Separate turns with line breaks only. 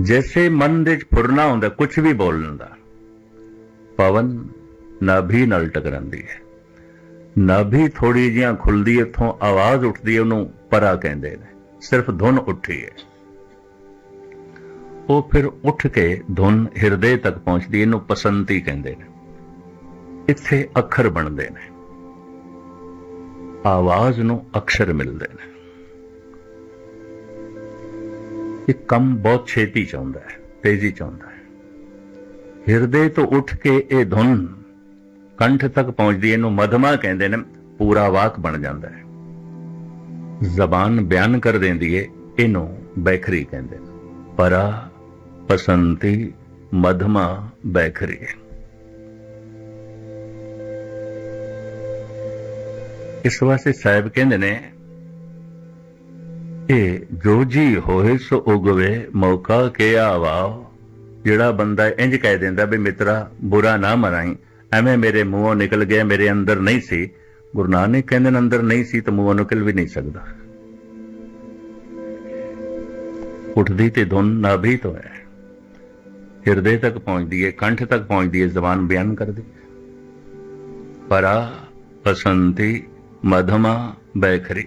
ਜੈਸੇ ਮਨ ਦੇ ਵਿੱਚ ਫੁਰਨਾ ਹੁੰਦਾ ਕੁਝ ਵੀ ਬੋਲਣ ਦਾ ਪਵਨ ਨਾਭੀ ਨਾਲ ਟਕਰਾਂਦੀ ਹੈ। ਨਾਭੀ ਥੋੜੀ ਜਿਹਾ ਖੁੱਲਦੀ ਇੱਥੋਂ ਆਵਾਜ਼ ਉੱਠਦੀ ਹੈ ਉਹਨੂੰ ਪਰਾ ਕਹਿੰਦੇ ਨੇ। ਸਿਰਫ ਧੁਨ ਉੱਠੀ ਹੈ। ਉਹ ਫਿਰ ਉੱਠ ਕੇ ਧੁਨ ਹਿਰਦੇ ਤੱਕ ਪਹੁੰਚਦੀ ਹੈ, ਇਹਨੂੰ ਪਸੰਤੀ ਕਹਿੰਦੇ ਨੇ। ਇੱਥੇ ਅੱਖਰ ਬਣਦੇ ਨੇ। ਆਵਾਜ਼ ਨੂੰ ਅਕਸ਼ਰ ਮਿਲਦੇ ਨੇ। ਇਹ ਕੰਮ ਬਹੁਤ ਛੇਤੀ ਚਾਹੁੰਦਾ ਹੈ ਤੇਜ਼ੀ ਚਾਹੁੰਦਾ ਹੈ। ਹਿਰਦੇ ਤੋਂ ਉੱਠ ਕੇ ਇਹ ਧੁਨ ਕੰਠ ਤੱਕ ਪਹੁੰਚਦੀ ਹੈ, ਇਹਨੂੰ ਮਧਮਾ ਕਹਿੰਦੇ ਨੇ ਪੂਰਾ ਵਾਕ ਬਣ ਜਾਂਦਾ ਹੈ। ਜ਼ਬਾਨ ਬਿਆਨ ਕਰ ਦਿੰਦੀ ਹੈ ਇਹਨੂੰ ਬੈਖਰੀ ਕਹਿੰਦੇ ਨੇ। ਪਰਾ ਪਸੰਤੀ ਮਧਮਾ ਬੈਖਰੀ ਇਸ ਵਾਸਤੇ ਸਾਹਿਬ ਕਹਿੰਦੇ ਨੇ ਇਹ ਜੋ ਜੀ ਹੋਏ ਸੋ ਉਗਵੇ, ਮੌਕਾ ਕੇ ਆਵਾਓ। ਜਿਹੜਾ ਬੰਦਾ ਇੰਜ ਕਹਿ ਦਿੰਦਾ ਵੀ ਮਿੱਤਰਾ, ਬੁਰਾ ਨਾ ਮਨਾਈ ਐਵੇਂ ਮੇਰੇ ਮੂੰਹੋਂ ਨਿਕਲ ਗਿਆ, ਮੇਰੇ ਅੰਦਰ ਨਹੀਂ ਸੀ। ਗੁਰੂ ਨਾਨਕ ਕਹਿੰਦੇ ਅੰਦਰ ਨਹੀਂ ਸੀ ਤਾਂ ਮੂੰਹੋਂ ਨਿਕਲ ਵੀ ਨਹੀਂ ਸਕਦਾ। ਉੱਠਦੀ ਤੇ ਧੁਨ ਨਾਭੀ ਤੋਂ ਹੈ। ਹਿਰਦੇ ਤੱਕ ਪਹੁੰਚਦੀ ਹੈ ਕੰਠ ਤੱਕ ਪਹੁੰਚਦੀ ਹੈ ਜ਼ਬਾਨ ਬਿਆਨ ਕਰਦੀ। ਪਰਾ ਪਸੰਤੀ ਮਧਮਾ, ਬੈਖਰੀ।